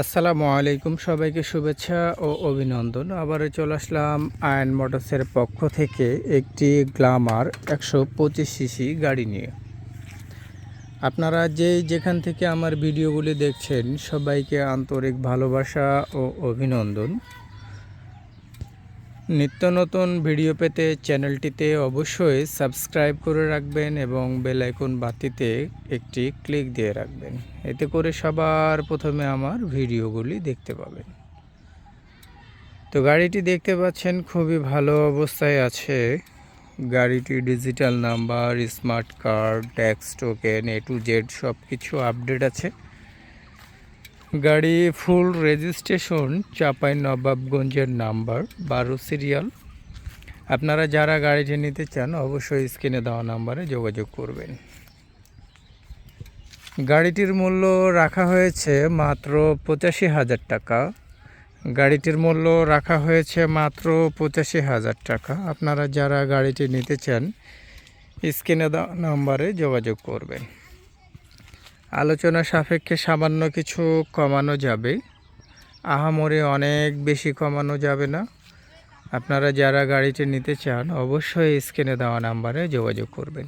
আসসালামু আলাইকুম সবাইকে শুভেচ্ছা ও অভিনন্দন। আবারও চলে আসলাম আয়ন মোটরসের পক্ষ থেকে একটি গ্লামার একশো পঁচিশ সিসি গাড়ি নিয়ে। আপনারা যে যেখান থেকে আমার ভিডিওগুলি দেখছেন, সবাইকে আন্তরিক ভালোবাসা ও অভিনন্দন। নিত্য নতুন ভিডিও পেতে চ্যানেলটিতে অবশ্যই সাবস্ক্রাইব করে রাখবেন এবং বেল আইকন বাতিতে একটি ক্লিক দিয়ে রাখবেন। এতে করে সবার প্রথমে আমার ভিডিওগুলি দেখতে পাবেন। তো গাড়িটি দেখতে পাচ্ছেন, খুবই ভালো অবস্থায় আছে। গাড়িটি digital number, smart card, tax, token, A to Z সব কিছু আপডেট আছে। গাড়ি ফুল রেজিস্ট্রেশন চাপাই নবাবগঞ্জের নাম্বার, বারো সিরিয়াল। আপনারা যারা গাড়িটি নিতে চান, অবশ্যই স্ক্রিনে দেওয়া নাম্বারে যোগাযোগ করবেন। গাড়িটির মূল্য রাখা হয়েছে মাত্র পঁচাশি হাজার টাকা। গাড়িটির মূল্য রাখা হয়েছে মাত্র পঁচাশি হাজার টাকা। আপনারা যারা গাড়িটি নিতে চান, স্ক্রিনে দেওয়া নাম্বারে যোগাযোগ করবেন। আলোচনা সাপেক্ষে সামান্য কিছু কমানো যাবে। আহামরে অনেক বেশি কমানো যাবে না। আপনারা যারা গাড়িটি নিতে চান, অবশ্যই স্ক্রিনে দেওয়া নাম্বারে যোগাযোগ করবেন।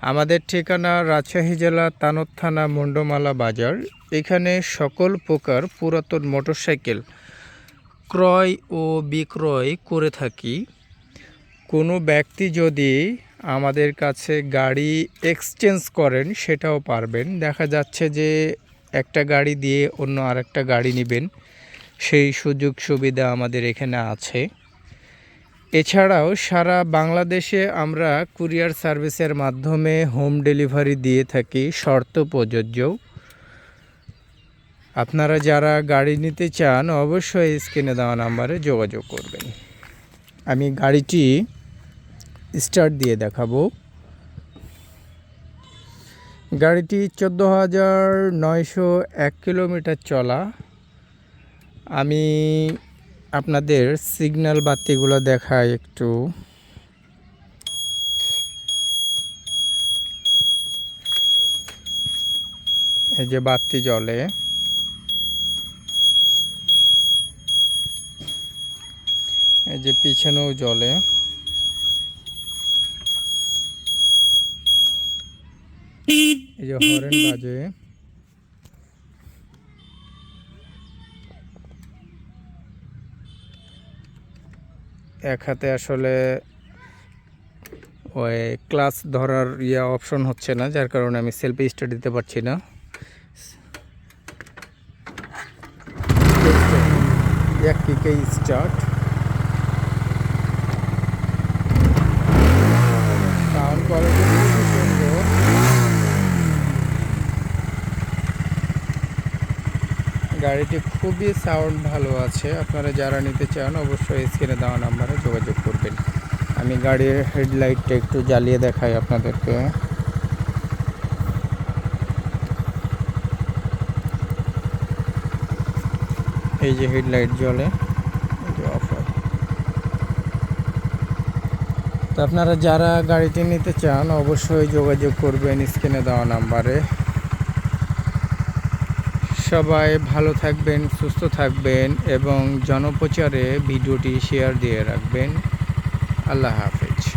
আমাদের ঠিকানা রাজশাহী জেলা তানোর থানা, মুন্ডমালা বাজার। এখানে সকল প্রকার পুরাতন মোটরসাইকেল ক্রয় ও বিক্রয় করে থাকি। কোনো ব্যক্তি যদি আমাদের কাছে গাড়ি এক্সচেঞ্জ করেন, সেটাও পারবেন। দেখা যাচ্ছে যে একটা গাড়ি দিয়ে অন্য আরেকটা গাড়ি নেবেন, সেই সুযোগ সুবিধা আমাদের এখানে আছে। এছাড়াও সারা বাংলাদেশে আমরা কুরিয়ার সার্ভিসের মাধ্যমে হোম ডেলিভারি দিয়ে থাকি শর্ত প্রযোজ্য। আপনারা যারা গাড়ি নিতে চান, অবশ্যই স্ক্রিনে দেওয়া নাম্বারে যোগাযোগ করবেন। আমি গাড়িটি স্টার্ট দিয়ে দেখাবো। গাড়িটি চোদ্দ হাজার নয়শো এক কিলোমিটার চলা। আমি আপনাদের সিগন্যাল বাতিগুলো দেখাই একটু। এই যে বাতি জ্বলে। এই যে পিছনেও জ্বলে। এই যে হরেন বাজে। এক হাতে আসলে ওই ক্লাস ধরার ইয়া অপশন হচ্ছে না যার কারণে আমি সেলফি স্টার্ট দিতে পারছি না। এক কিকে স্টার্ট সাউন্ড কোয়ালিটি খুবই সুন্দর গাড়িটি খুবই সাউন্ড ভালো আছে। আপনারা যারা নিতে চান, অবশ্যই স্ক্রিনে দেওয়া নাম্বারে যোগাযোগ করবেন। আমি গাড়ির হেডলাইটটা একটু জ্বালিয়ে দেখাই আপনাদেরকে। এই যে হেডলাইট জ্বলে তো আপনারা যারা গাড়িটি নিতে চান, অবশ্যই যোগাযোগ করবেন স্ক্রিনে দেওয়া নাম্বারে। সবাই ভালো থাকবেন সুস্থ থাকবেন এবং জনপ্রচারে ভিডিওটি শেয়ার দিয়ে রাখবেন। আল্লাহ হাফেজ।